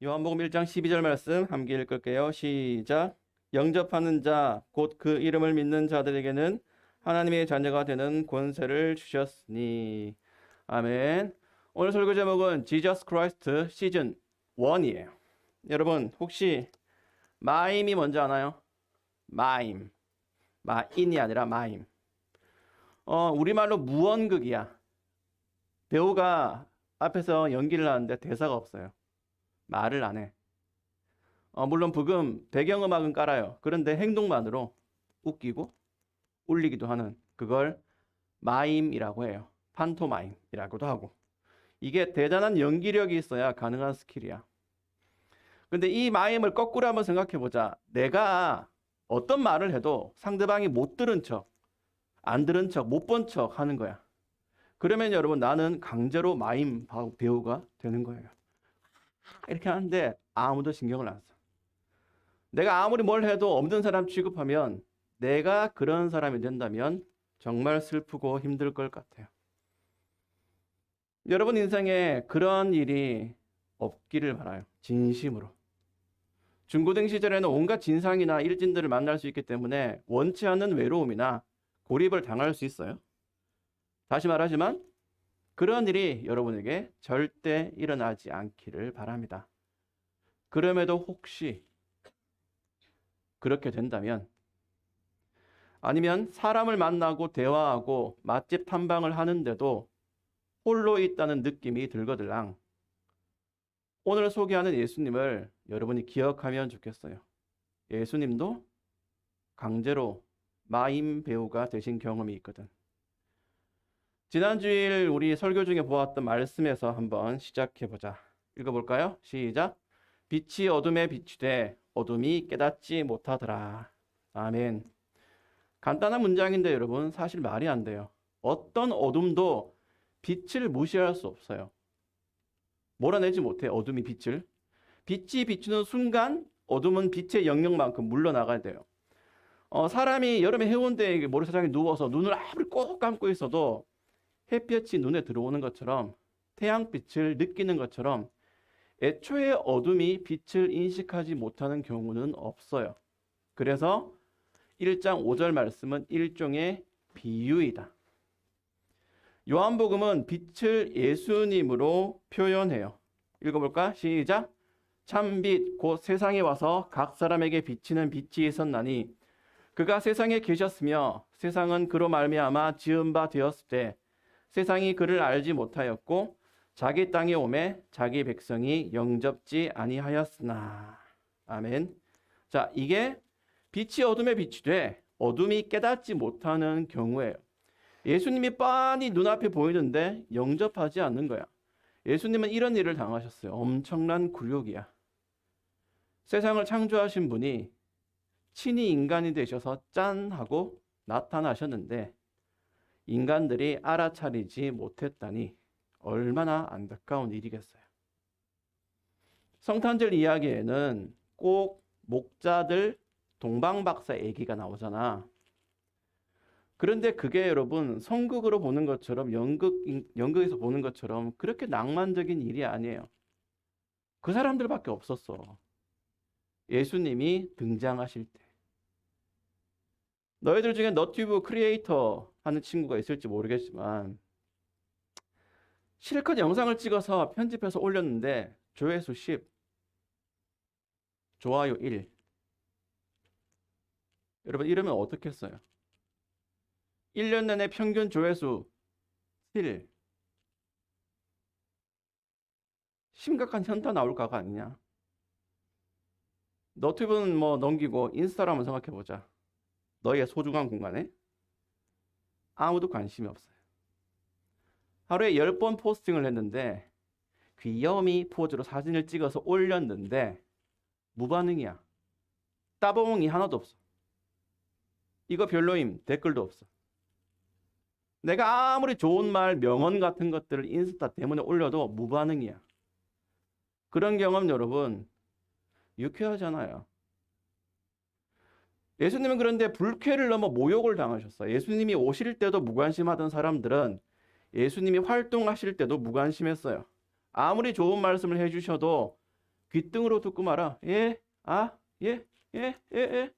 요한복음 1장 12절 말씀 함께 읽을게요. 시작. 영접하는 자, 곧 그 이름을 믿는 자들에게는 하나님의 자녀가 되는 권세를 주셨으니. 아멘. 오늘 설교 제목은 Jesus Christ 시즌 1이에요. 여러분, 혹시 마임이 뭔지 아나요? 마임. 마인이 아니라 마임. 어, 우리말로 무언극이야. 배우가 앞에서 연기를 하는데 대사가 없어요. 말을 안 해. 어, 물론 부금 배경음악은 깔아요. 그런데 행동만으로 웃기고 울리기도 하는 그걸 마임이라고 해요. 판토마임이라고도 하고. 이게 대단한 연기력이 있어야 가능한 스킬이야. 근데 이 마임을 거꾸로 한번 생각해 보자. 내가 어떤 말을 해도 상대방이 못 들은 척, 안 들은 척, 못 본 척 하는 거야. 그러면 여러분 나는 강제로 마임 배우가 되는 거예요. 이렇게 하는데 아무도 신경을 안 써. 내가 아무리 뭘 해도 없는 사람 취급하면 내가 그런 사람이 된다면 정말 슬프고 힘들 것 같아요. 여러분 인생에 그런 일이 없기를 바라요. 진심으로. 중고등 시절에는 온갖 진상이나 일진들을 만날 수 있기 때문에 원치 않는 외로움이나 고립을 당할 수 있어요. 다시 말하지만 그런 일이 여러분에게 절대 일어나지 않기를 바랍니다. 그럼에도 혹시 그렇게 된다면 아니면 사람을 만나고 대화하고 맛집 탐방을 하는데도 홀로 있다는 느낌이 들거들랑 오늘 소개하는 예수님을 여러분이 기억하면 좋겠어요. 예수님도 강제로 마임 배우가 되신 경험이 있거든. 지난주일 우리 설교 중에 보았던 말씀에서 한번 시작해 보자. 읽어 볼까요? 시작. 빛이 어둠에 비추되 어둠이 깨닫지 못하더라. 아멘. 간단한 문장인데 여러분 사실 말이 안 돼요. 어떤 어둠도 빛을 무시할 수 없어요. 몰아내지 못해 어둠이 빛을. 빛이 비추는 순간 어둠은 빛의 영역만큼 물러나가야 돼요. 어, 사람이 여름에 해운대에 모래사장에 누워서 눈을 아무리 꼭 감고 있어도 햇볕이 눈에 들어오는 것처럼 태양빛을 느끼는 것처럼 애초에 어둠이 빛을 인식하지 못하는 경우는 없어요. 그래서 1장 5절 말씀은 일종의 비유이다. 요한복음은 빛을 예수님으로 표현해요. 읽어볼까? 시작. 참빛 곧 세상에 와서 각 사람에게 비치는 빛이 있었나니 그가 세상에 계셨으며 세상은 그로 말미암아 지은 바 되었을 때 세상이 그를 알지 못하였고 자기 땅에 오매 자기 백성이 영접지 아니하였으나 아멘. 자, 이게 빛이 어둠에 비치되 어둠이 깨닫지 못하는 경우에요. 예수님이 빤히 눈앞에 보이는데 영접하지 않는 거야. 예수님은 이런 일을 당하셨어요. 엄청난 굴욕이야. 세상을 창조하신 분이 친히 인간이 되셔서 짠 하고 나타나셨는데 인간들이 알아차리지 못했다니 얼마나 안타까운 일이겠어요. 성탄절 이야기에는 꼭 목자들 동방박사 얘기가 나오잖아. 그런데 그게 여러분 성극으로 보는 것처럼 연극 연극에서 보는 것처럼 그렇게 낭만적인 일이 아니에요. 그 사람들밖에 없었어. 예수님이 등장하실 때. 너희들 중에 너튜브 크리에이터 하는 친구가 있을지 모르겠지만 실컷 영상을 찍어서 편집해서 올렸는데 조회수 10, 좋아요 1. 여러분 이러면 어떻겠어요? 1년 내내 평균 조회수 7. 심각한 현타 나올 까가 아니냐? 너튜브는 뭐 넘기고 인스타로 한번 생각해 보자. 너의 소중한 공간에 아무도 관심이 없어요. 하루에 10번 포스팅을 했는데 귀여움이 포즈로 사진을 찍어서 올렸는데 무반응이야. 따봉이 하나도 없어. 이거 별로임 댓글도 없어. 내가 아무리 좋은 말, 명언 같은 것들을 인스타 때문에 올려도 무반응이야. 그런 경험 여러분 유쾌하잖아요. 예수님은 그런데 불쾌를 넘어 모욕을 당하셨어요. 예수님이 오실 때도 무관심하던 사람들은 예수님이 활동하실 때도 무관심했어요. 아무리 좋은 말씀을 해주셔도 귓등으로 듣고 말아. 예, 아, 예, 예, 예, 예.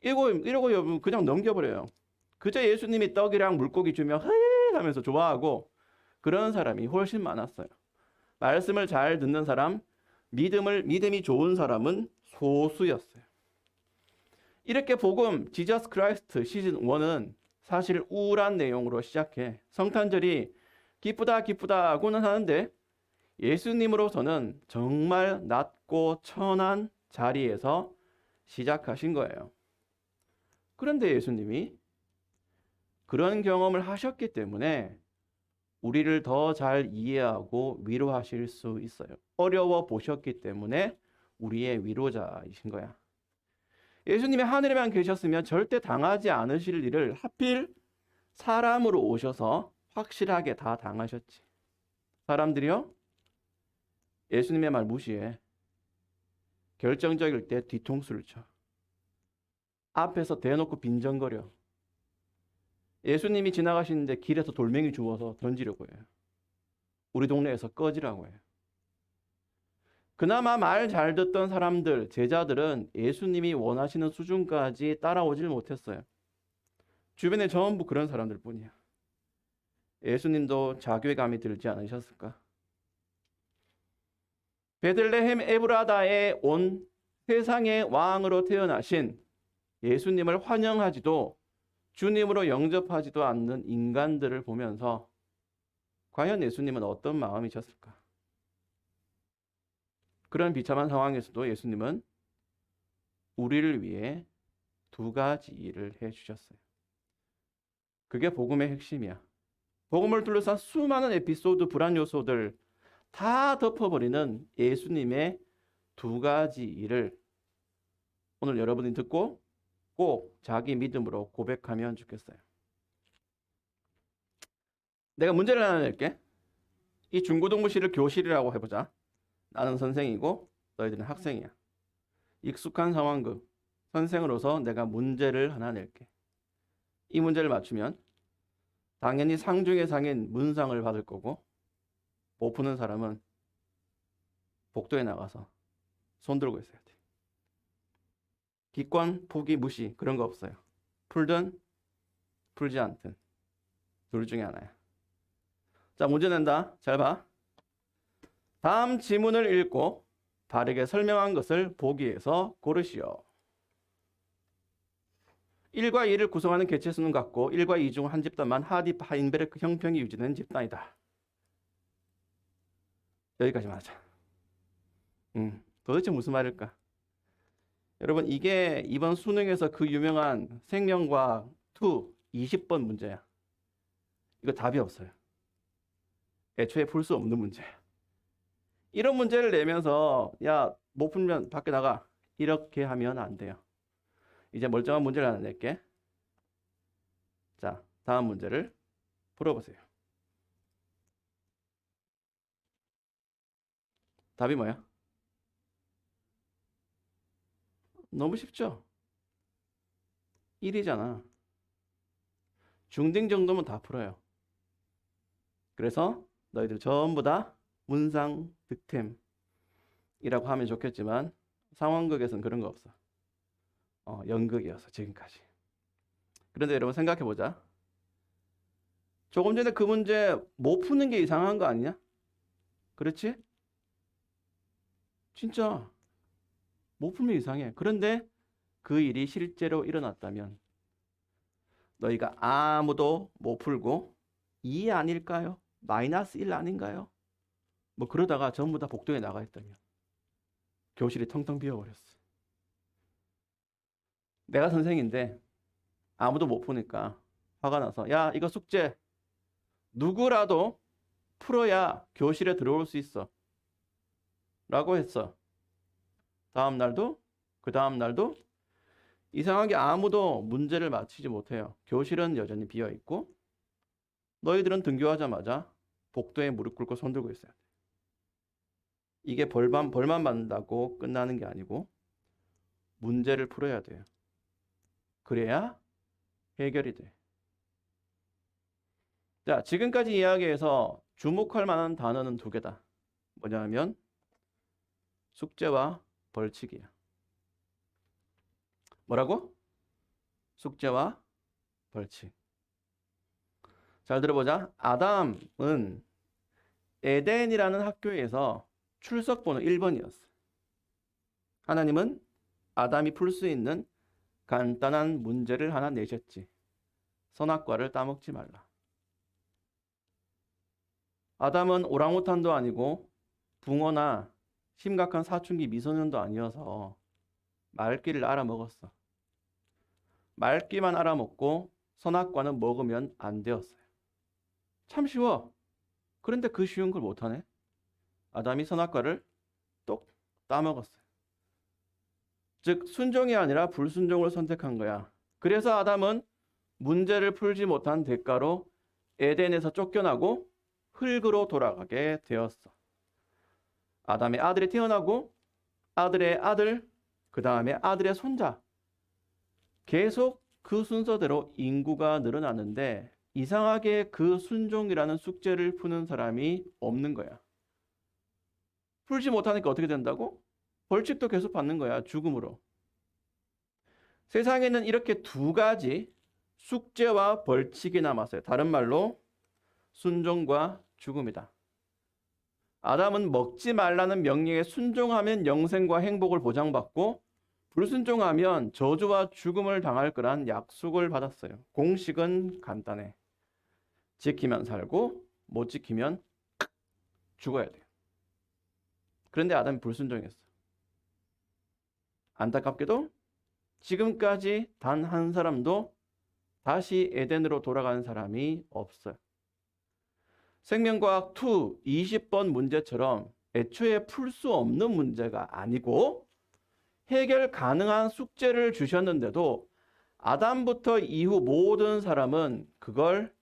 이러고, 이러고 그냥 넘겨버려요. 그저 예수님이 떡이랑 물고기 주면 헤 하면서 좋아하고 그런 사람이 훨씬 많았어요. 말씀을 잘 듣는 사람, 믿음을 믿음이 좋은 사람은 소수였어요. 이렇게 복음 지저스 크라이스트 시즌 1은 사실 우울한 내용으로 시작해 성탄절이 기쁘다 기쁘다고는 하는데 예수님으로서는 정말 낮고 천한 자리에서 시작하신 거예요. 그런데 예수님이 그런 경험을 하셨기 때문에 우리를 더 잘 이해하고 위로하실 수 있어요. 어려워 보셨기 때문에 우리의 위로자이신 거야. 예수님이 하늘에만 계셨으면 절대 당하지 않으실 일을 하필 사람으로 오셔서 확실하게 다 당하셨지. 사람들이요? 예수님의 말 무시해. 결정적일 때 뒤통수를 쳐. 앞에서 대놓고 빈정거려. 예수님이 지나가시는데 길에서 돌멩이 주워서 던지려고 해요. 우리 동네에서 꺼지라고 해요. 그나마 말 잘 듣던 사람들, 제자들은 예수님이 원하시는 수준까지 따라오질 못했어요. 주변에 전부 그런 사람들 뿐이야. 예수님도 자괴감이 들지 않으셨을까? 베들레헴 에브라다에 온 세상의 왕으로 태어나신 예수님을 환영하지도 주님으로 영접하지도 않는 인간들을 보면서 과연 예수님은 어떤 마음이셨을까? 그런 비참한 상황에서도 예수님은 우리를 위해 두 가지 일을 해 주셨어요. 그게 복음의 핵심이야. 복음을 둘러싼 수많은 에피소드, 불안 요소들 다 덮어버리는 예수님의 두 가지 일을 오늘 여러분이 듣고 꼭 자기 믿음으로 고백하면 좋겠어요. 내가 문제를 하나 낼게. 이 중고등부실을 교실이라고 해보자. 나는 선생이고 너희들은 학생이야. 익숙한 상황극. 선생으로서 내가 문제를 하나 낼게. 이 문제를 맞추면 당연히 상 중의 상인 문상을 받을 거고 못 푸는 사람은 복도에 나가서 손 들고 있어야 돼. 기권, 포기, 무시 그런 거 없어요. 풀든 풀지 않든 둘 중에 하나야. 자, 문제 낸다. 잘 봐. 다음 지문을 읽고 바르게 설명한 것을 보기에서 고르시오. 1과 2를 구성하는 개체수는 같고 1과 2 중 한 집단만 하디 파인베르크 형평이 유지되는 집단이다. 여기까지만 하자. 음, 도대체 무슨 말일까? 여러분 이게 이번 수능에서 그 유명한 생명과학 2 20번 문제야. 이거 답이 없어요. 애초에 풀 수 없는 문제야. 이런 문제를 내면서 야 못 풀면 밖에 나가 이렇게 하면 안 돼요. 이제 멀쩡한 문제를 하나 낼게. 자, 다음 문제를 풀어보세요. 답이 뭐야? 너무 쉽죠? 1이잖아. 중딩 정도면 다 풀어요. 그래서 너희들 전부 다 문상 득템이라고 하면 좋겠지만 상황극에서는 그런 거 없어. 어, 연극이어서 지금까지. 그런데 여러분 생각해 보자. 조금 전에 그 문제 못 푸는 게 이상한 거 아니냐? 그렇지? 진짜 못 풀면 이상해. 그런데 그 일이 실제로 일어났다면 너희가 아무도 못 풀고 2 아닐까요? 마이너스 1 아닌가요? 뭐 그러다가 전부 다 복도에 나가 있다면 교실이 텅텅 비어버렸어. 내가 선생인데 아무도 못 푸니까 화가 나서 야 이거 숙제. 누구라도 풀어야 교실에 들어올 수 있어. 라고 했어. 다음 날도 그 다음 날도 이상하게 아무도 문제를 맞히지 못해요. 교실은 여전히 비어 있고 너희들은 등교하자마자 복도에 무릎 꿇고 손 들고 있어야 돼 이게 벌만 벌만 받는다고 끝나는 게 아니고 문제를 풀어야 돼요 그래야 해결이 돼. 자, 지금까지 이야기해서 주목할 만한 단어는 두 개다. 뭐냐면 숙제와 벌칙이야. 뭐라고? 숙제와 벌칙. 잘 들어보자. 아담은 에덴이라는 학교에서 출석 번호 1번이었어. 하나님은 아담이 풀 수 있는 간단한 문제를 하나 내셨지. 선악과를 따먹지 말라. 아담은 오랑우탄도 아니고 붕어나 심각한 사춘기 미소년도 아니어서 말귀를 알아먹었어. 말귀만 알아먹고 선악과는 먹으면 안 되었어요. 참 쉬워. 그런데 그 쉬운 걸 못하네. 아담이 선악과를 똑 따먹었어요. 즉 순종이 아니라 불순종을 선택한 거야. 그래서 아담은 문제를 풀지 못한 대가로 에덴에서 쫓겨나고 흙으로 돌아가게 되었어. 아담의 아들이 태어나고 아들의 아들, 그 다음에 아들의 손자. 계속 그 순서대로 인구가 늘어나는데 이상하게 그 순종이라는 숙제를 푸는 사람이 없는 거야. 풀지 못하니까 어떻게 된다고? 벌칙도 계속 받는 거야. 죽음으로. 세상에는 이렇게 두 가지 숙제와 벌칙이 남았어요. 다른 말로 순종과 죽음이다. 아담은 먹지 말라는 명령에 순종하면 영생과 행복을 보장받고 불순종하면 저주와 죽음을 당할 거란 약속을 받았어요. 공식은 간단해. 지키면 살고 못 지키면 죽어야 돼요. 그런데 아담이 불순종했어. 안타깝게도 지금까지 단 한 사람도 다시 에덴으로 돌아간 사람이 없어요. 생명과학 2 20번 문제처럼 애초에 풀 수 없는 문제가 아니고 해결 가능한 숙제를 주셨는데도 아담부터 이후 모든 사람은 그걸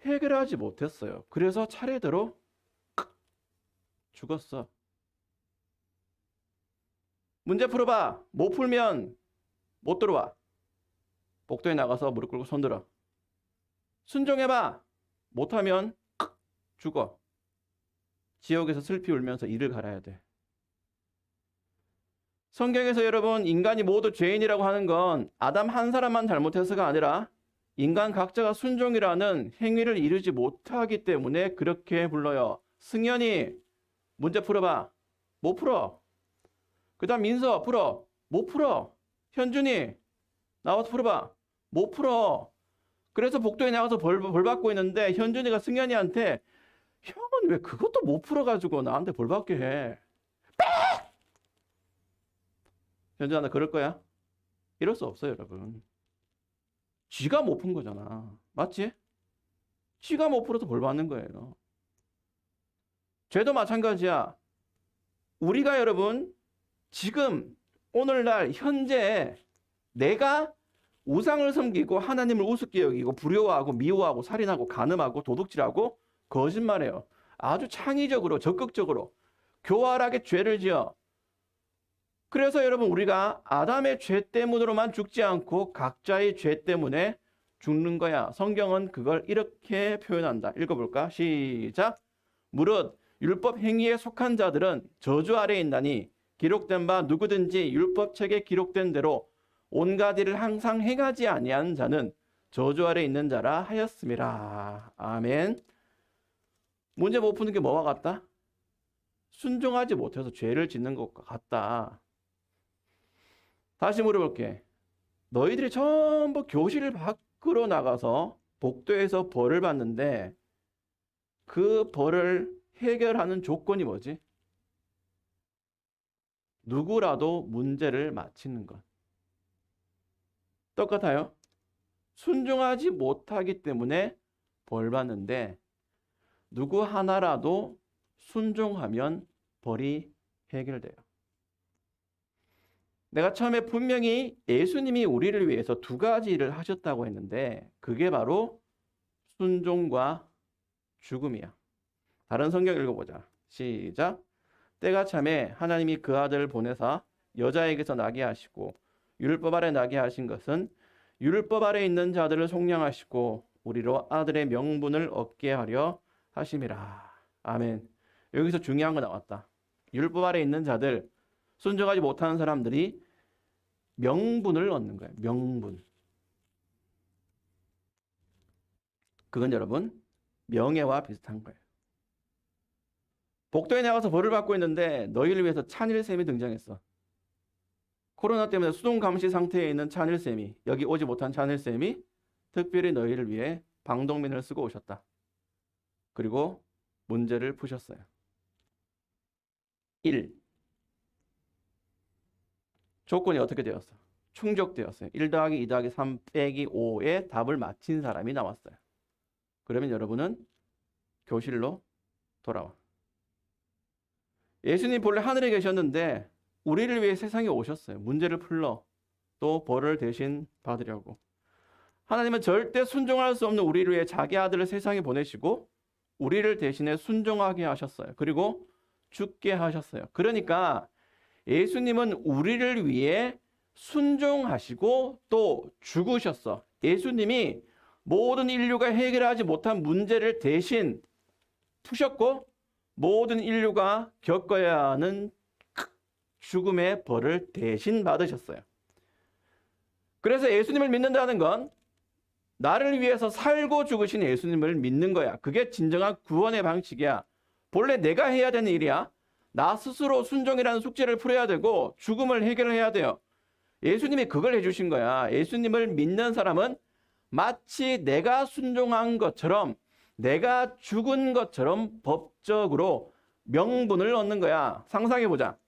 해결하지 못했어요. 그래서 차례대로 죽었어. 문제 풀어봐. 못 풀면 못 들어와. 복도에 나가서 무릎 꿇고 손들어. 순종해봐. 못하면 죽어. 지옥에서 슬피 울면서 이를 갈아야 돼. 성경에서 여러분 인간이 모두 죄인이라고 하는 건 아담 한 사람만 잘못해서가 아니라 인간 각자가 순종이라는 행위를 이루지 못하기 때문에 그렇게 불러요. 승현이 문제 풀어봐. 못 풀어. 그 다음 민서 풀어. 못 풀어. 현준이 나와서 풀어봐. 못 풀어. 그래서 복도에 나가서 벌, 벌 받고 있는데 현준이가 승현이한테 형은 왜 그것도 못 풀어가지고 나한테 벌 받게 해. 현준아 나 그럴 거야? 이럴 수 없어요 여러분. 쥐가 못 푼 거잖아. 맞지? 쥐가 못 풀어서 벌 받는 거예요. 죄도 마찬가지야. 우리가 여러분 지금 오늘날 현재 내가 우상을 섬기고 하나님을 우습게 여기고 불효하고 미워하고 살인하고 간음하고 도둑질하고 거짓말해요. 아주 창의적으로 적극적으로 교활하게 죄를 지어. 그래서 여러분 우리가 아담의 죄 때문으로만 죽지 않고 각자의 죄 때문에 죽는 거야. 성경은 그걸 이렇게 표현한다. 읽어볼까? 시작. 무릇 율법 행위에 속한 자들은 저주 아래에 있나니 기록된 바 누구든지 율법책에 기록된 대로 온갖 일을 항상 행하지 아니한 자는 저주 아래 있는 자라 하였음이라. 아멘. 문제 못 푸는 게 뭐와 같다? 순종하지 못해서 죄를 짓는 것과 같다. 다시 물어볼게. 너희들이 전부 교실 밖으로 나가서 복도에서 벌을 받는데 그 벌을 해결하는 조건이 뭐지? 누구라도 문제를 맞히는 것. 똑같아요. 순종하지 못하기 때문에 벌 받는데 누구 하나라도 순종하면 벌이 해결돼요. 내가 처음에 분명히 예수님이 우리를 위해서 두 가지 일을 하셨다고 했는데 그게 바로 순종과 죽음이야. 다른 성경 읽어보자. 시작. 때가 참에 하나님이 그 아들을 보내사 여자에게서 나게 하시고 율법 아래 나게 하신 것은 율법 아래 있는 자들을 속량하시고 우리로 아들의 명분을 얻게 하려 하심이라. 아멘. 여기서 중요한 거 나왔다. 율법 아래 있는 자들 순종하지 못하는 사람들이 명분을 얻는 거예요. 명분. 그건 여러분 명예와 비슷한 거예요. 복도에 나가서 벌을 받고 있는데 너희를 위해서 찬일쌤이 등장했어. 코로나 때문에 수동 감시 상태에 있는 찬일쌤이 여기 오지 못한 찬일쌤이 특별히 너희를 위해 방독면을 쓰고 오셨다. 그리고 문제를 푸셨어요. 1. 조건이 어떻게 되었어? 충족되었어요. 1 더하기 2 더하기 3 빼기 5의 답을 맞힌 사람이 나왔어요. 그러면 여러분은 교실로 돌아와. 예수님 본래 하늘에 계셨는데 우리를 위해 세상에 오셨어요. 문제를 풀러 또 벌을 대신 받으려고. 하나님은 절대 순종할 수 없는 우리를 위해 자기 아들을 세상에 보내시고 우리를 대신에 순종하게 하셨어요. 그리고 죽게 하셨어요. 그러니까 예수님은 우리를 위해 순종하시고 또 죽으셨어. 예수님이 모든 인류가 해결하지 못한 문제를 대신 푸셨고 모든 인류가 겪어야 하는 죽음의 벌을 대신 받으셨어요. 그래서 예수님을 믿는다는 건 나를 위해서 살고 죽으신 예수님을 믿는 거야. 그게 진정한 구원의 방식이야. 본래 내가 해야 되는 일이야. 나 스스로 순종이라는 숙제를 풀어야 되고 죽음을 해결해야 돼요. 예수님이 그걸 해주신 거야. 예수님을 믿는 사람은 마치 내가 순종한 것처럼 내가 죽은 것처럼 법적으로 명분을 얻는 거야. 상상해 보자.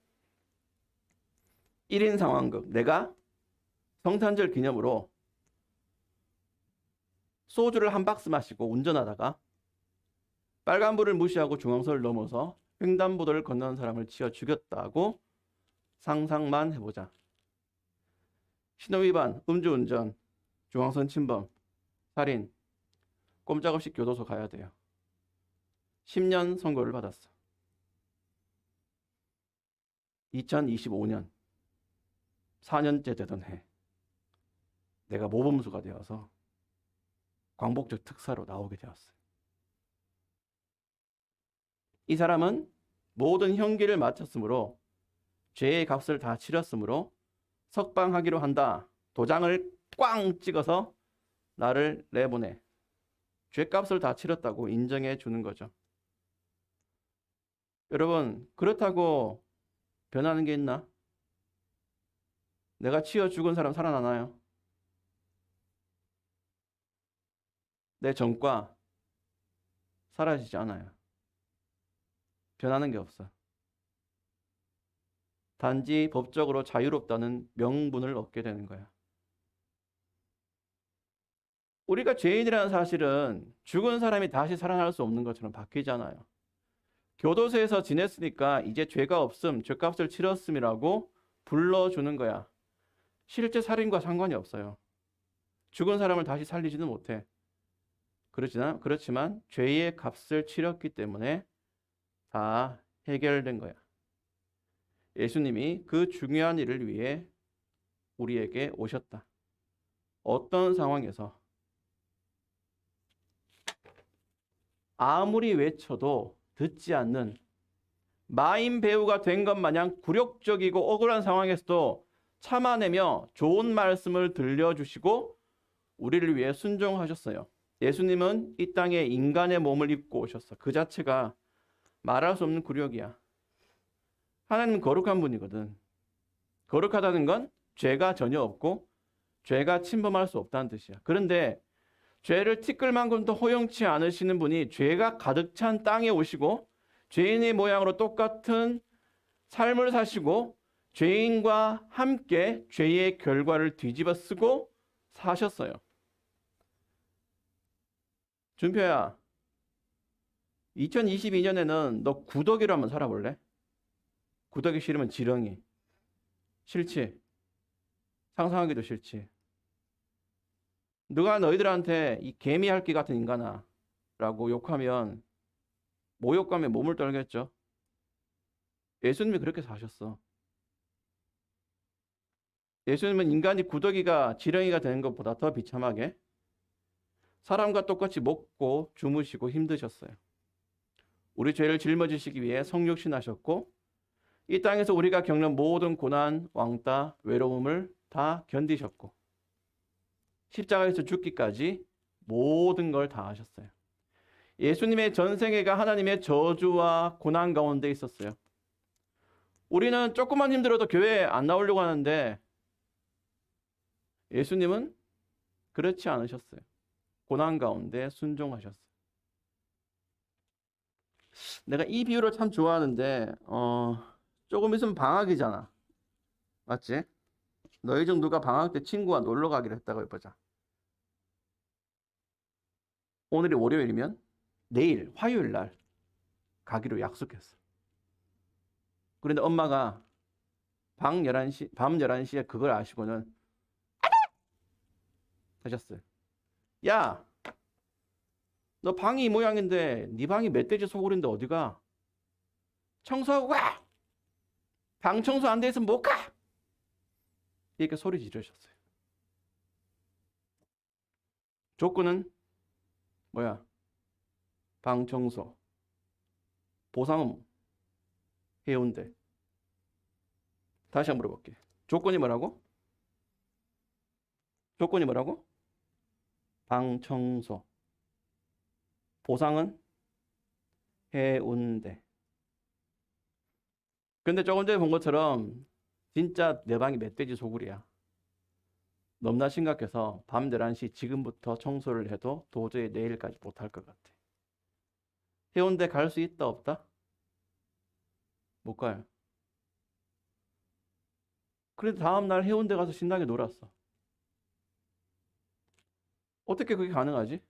1인 상황극. 내가 성탄절 기념으로 소주를 한 박스 마시고 운전하다가 빨간불을 무시하고 중앙선을 넘어서 횡단보도를 건너는 사람을 치어 죽였다고 상상만 해보자. 신호위반, 음주운전, 중앙선 침범, 살인, 꼼짝없이 교도소 가야 돼요. 10년 선고를 받았어. 2025년 4년째 되던 해 내가 모범수가 되어서 광복절 특사로 나오게 되었어요. 이 사람은 모든 형기를 마쳤으므로 죄의 값을 다 치렀으므로 석방하기로 한다. 도장을 꽝 찍어서 나를 내보내. 죄값을 다 치렀다고 인정해 주는 거죠. 여러분, 그렇다고 변하는 게 있나? 내가 치여 죽은 사람 살아나나요? 내 전과 사라지지 않아요. 변하는 게 없어. 단지 법적으로 자유롭다는 명분을 얻게 되는 거야. 우리가 죄인이라는 사실은 죽은 사람이 다시 살아날 수 없는 것처럼 바뀌잖아요. 교도소에서 지냈으니까 이제 죄가 없음, 죄값을 치렀음이라고 불러주는 거야. 실제 살인과 상관이 없어요. 죽은 사람을 다시 살리지는 못해. 그렇지만, 그렇지만 죄의 값을 치렀기 때문에 다 해결된 거야. 예수님이 그 중요한 일을 위해 우리에게 오셨다. 어떤 상황에서 아무리 외쳐도 듣지 않는 마임 배우가 된 것 마냥 굴욕적이고 억울한 상황에서도 참아내며 좋은 말씀을 들려주시고 우리를 위해 순종하셨어요. 예수님은 이 땅에 인간의 몸을 입고 오셨어. 그 자체가 말할 수 없는 굴욕이야. 하나님은 거룩한 분이거든. 거룩하다는 건 죄가 전혀 없고 죄가 침범할 수 없다는 뜻이야. 그런데 죄를 티끌 만큼도 허용치 않으시는 분이 죄가 가득 찬 땅에 오시고 죄인의 모양으로 똑같은 삶을 사시고 죄인과 함께 죄의 결과를 뒤집어 쓰고 사셨어요. 준표야, 2022년에는 너 구더기로 한번 살아볼래? 구더기 싫으면 지렁이. 싫지? 상상하기도 싫지? 누가 너희들한테 이 개미 핥기 같은 인간아 라고 욕하면 모욕감에 몸을 떨겠죠. 예수님이 그렇게 사셨어. 예수님은 인간이 구더기가 지렁이가 되는 것보다 더 비참하게 사람과 똑같이 먹고 주무시고 힘드셨어요. 우리 죄를 짊어지시기 위해 성육신하셨고 이 땅에서 우리가 겪는 모든 고난, 왕따, 외로움을 다 견디셨고 십자가에서 죽기까지 모든 걸 다 하셨어요. 예수님의 전생애가 하나님의 저주와 고난 가운데 있었어요. 우리는 조금만 힘들어도 교회 안 나오려고 하는데 예수님은 그렇지 않으셨어요. 고난 가운데 순종하셨어요. 내가 이 비유를 참 좋아하는데 어, 조금 있으면 방학이잖아. 맞지? 너희 중 누가 방학 때 친구와 놀러 가기로 했다고 해보자. 오늘이 월요일이면 내일 화요일 날 가기로 약속했어. 그런데 엄마가 밤 11시, 밤 11시에 그걸 아시고는 하셨어요. 야, 너 방이 이 모양인데 네 방이 멧돼지 소굴인데 어디가? 청소하고 가! 방 청소 안 돼 있으면 못 가! 이렇게 소리 지르셨어요. 조건은 뭐야? 방 청소. 보상은 해운대. 다시 한번 물어볼게. 조건이 뭐라고? 조건이 뭐라고? 방 청소. 보상은 해운대. 근데 조금 전에 본 것처럼 진짜 내 방이 멧돼지 소굴이야. 너무나 심각해서 밤 11시 지금부터 청소를 해도 도저히 내일까지 못할 것 같아. 해운대 갈 수 있다 없다? 못 가요. 그래도 다음 날 해운대 가서 신나게 놀았어. 어떻게 그게 가능하지?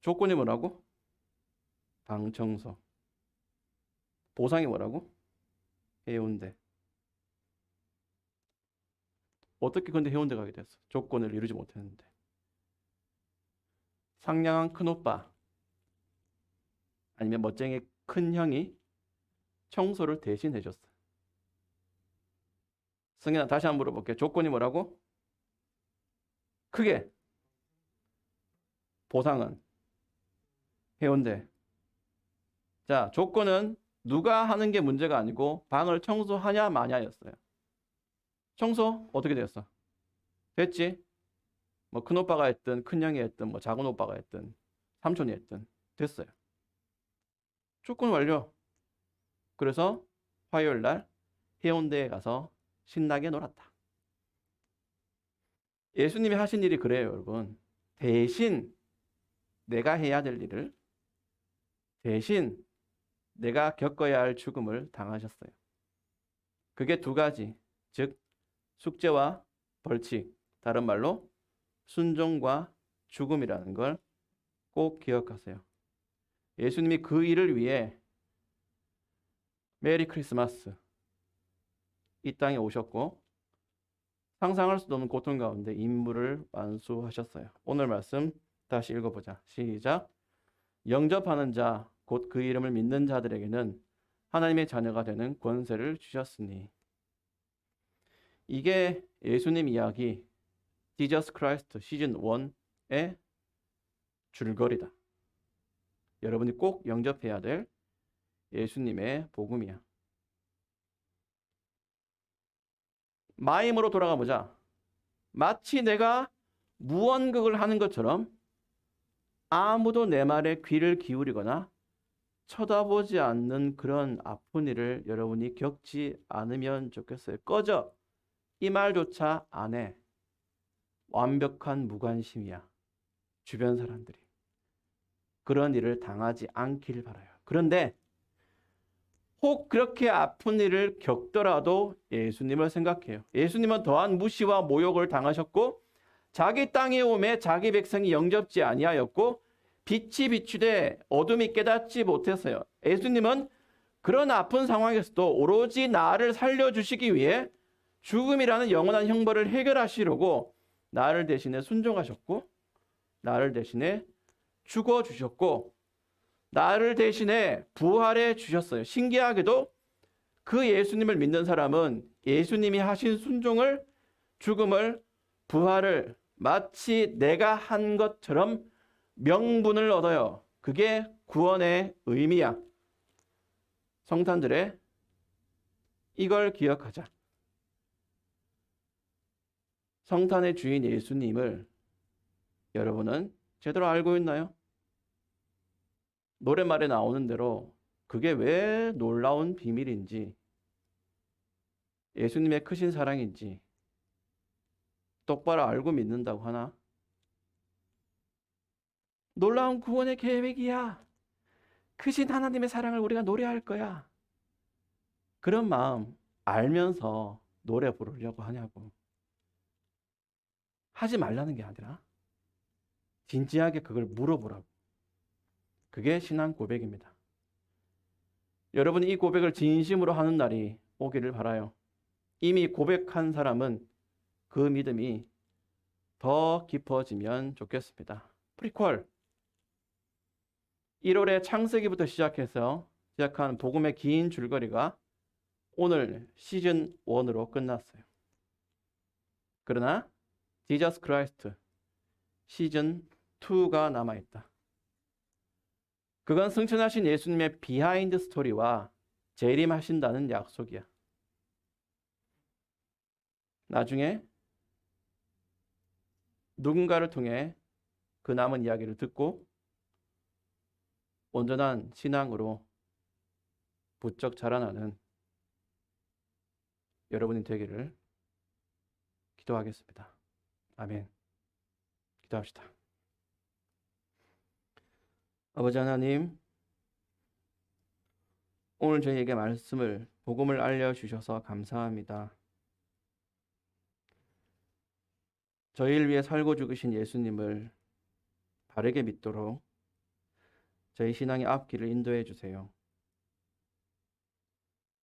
조건이 뭐라고? 방 청소. 보상이 뭐라고? 해운대. 어떻게 근데 해운대 가게 됐어? 조건을 이루지 못했는데. 상냥한 큰 오빠 아니면 멋쟁이 큰 형이 청소를 대신 해줬어. 승현아 다시 한번 물어볼게. 조건이 뭐라고? 크게. 보상은 해운대. 자, 조건은 누가 하는 게 문제가 아니고 방을 청소하냐 마냐였어요. 청소 어떻게 되었어? 됐지? 뭐 큰 오빠가 했든 큰 형이 했든 뭐 작은 오빠가 했든 삼촌이 했든 됐어요. 조건 완료. 그래서 화요일 날 해운대에 가서 신나게 놀았다. 예수님이 하신 일이 그래요, 여러분. 대신 내가 해야 될 일을 대신 내가 겪어야 할 죽음을 당하셨어요. 그게 두 가지, 즉 숙제와 벌칙, 다른 말로 순종과 죽음이라는 걸 꼭 기억하세요. 예수님이 그 일을 위해 메리 크리스마스 이 땅에 오셨고 상상할 수도 없는 고통 가운데 임무를 완수하셨어요. 오늘 말씀 다시 읽어보자. 시작. 영접하는 자, 곧 그 이름을 믿는 자들에게는 하나님의 자녀가 되는 권세를 주셨으니. 이게 예수님 이야기, Jesus Christ 시즌 1의 줄거리다. 여러분이 꼭 영접해야 될 예수님의 복음이야. 마임으로 돌아가 보자. 마치 내가 무언극을 하는 것처럼 아무도 내 말에 귀를 기울이거나 쳐다보지 않는 그런 아픈 일을 여러분이 겪지 않으면 좋겠어요. 꺼져. 이 말조차 안 해. 완벽한 무관심이야. 주변 사람들이. 그런 일을 당하지 않길 바라요. 그런데 혹 그렇게 아픈 일을 겪더라도 예수님을 생각해요. 예수님은 더한 무시와 모욕을 당하셨고 자기 땅에 오매 자기 백성이 영접지 아니하였고 빛이 비추되 어둠이 깨닫지 못했어요. 예수님은 그런 아픈 상황에서도 오로지 나를 살려주시기 위해 죽음이라는 영원한 형벌을 해결하시려고 나를 대신에 순종하셨고 나를 대신에 죽어 주셨고 나를 대신에 부활해 주셨어요. 신기하게도 그 예수님을 믿는 사람은 예수님이 하신 순종을 죽음을 부활을 마치 내가 한 것처럼 명분을 얻어요. 그게 구원의 의미야. 성탄절에 이걸 기억하자. 성탄의 주인 예수님을 여러분은 제대로 알고 있나요? 노래말에 나오는 대로 그게 왜 놀라운 비밀인지, 예수님의 크신 사랑인지 똑바로 알고 믿는다고 하나? 놀라운 구원의 계획이야. 크신 하나님의 사랑을 우리가 노래할 거야. 그런 마음 알면서 노래 부르려고 하냐고. 하지 말라는 게 아니라 진지하게 그걸 물어보라고. 그게 신앙 고백입니다. 여러분이 이 고백을 진심으로 하는 날이 오기를 바라요. 이미 고백한 사람은 그 믿음이 더 깊어지면 좋겠습니다. 프리퀄 1월에 창세기부터 시작해서 시작한 복음의 긴 줄거리가 오늘 시즌 1으로 끝났어요. 그러나 지저스 크라이스트 시즌 2가 남아 있다. 그건 승천하신 예수님의 비하인드 스토리와 재림하신다는 약속이야. 나중에 누군가를 통해 그 남은 이야기를 듣고 온전한 신앙으로 부쩍 자라나는 여러분이 되기를 기도하겠습니다. 아멘. 기도합시다. 아버지 하나님, 오늘 저희에게 말씀을, 복음을 알려주셔서 감사합니다. 저희를 위해 살고 죽으신 예수님을 바르게 믿도록 저희 신앙의 앞길을 인도해 주세요.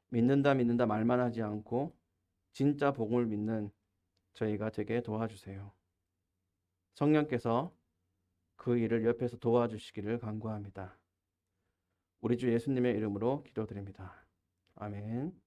믿는다 믿는다 말만 하지 않고 진짜 복음을 믿는 저희가 되게 도와주세요. 성령께서 그 일을 옆에서 도와주시기를 간구합니다. 우리 주 예수님의 이름으로 기도드립니다. 아멘.